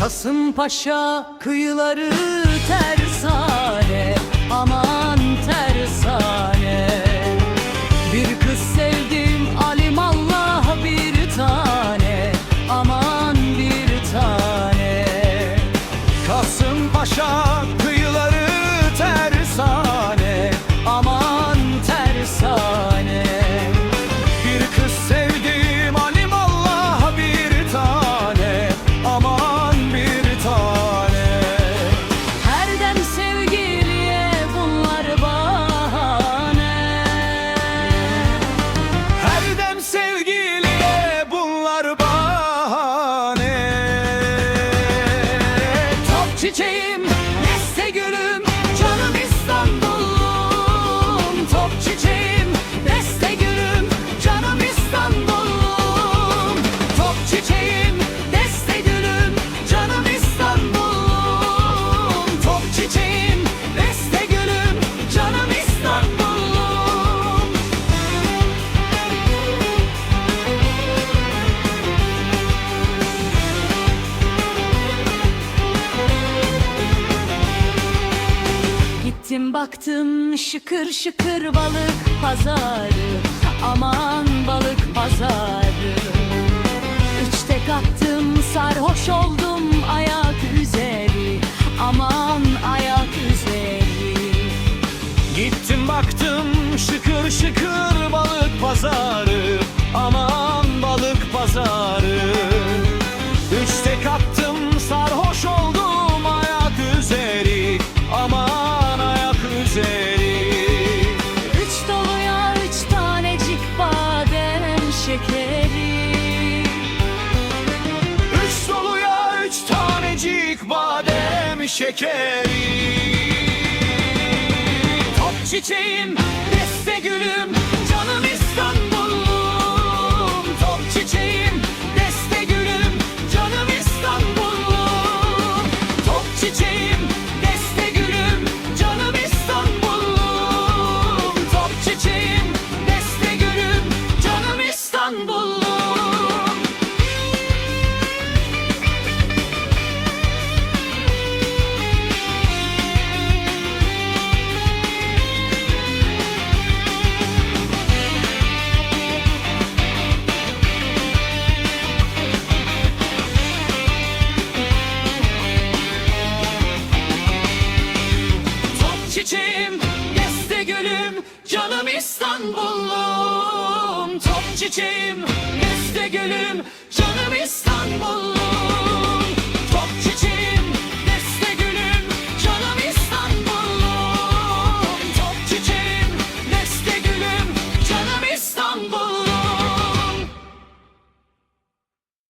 Kasımpaşa kıyıları tersane. Ama Gittim baktım şıkır şıkır balık pazarı. Aman balık pazarı. Üç tek attım sarhoş oldum. badem şekeri? Top çiçeğim, beste gülüm. çiçeğim Yeste gülüm Canım İstanbul'um Top çiçeğim Yeste gülüm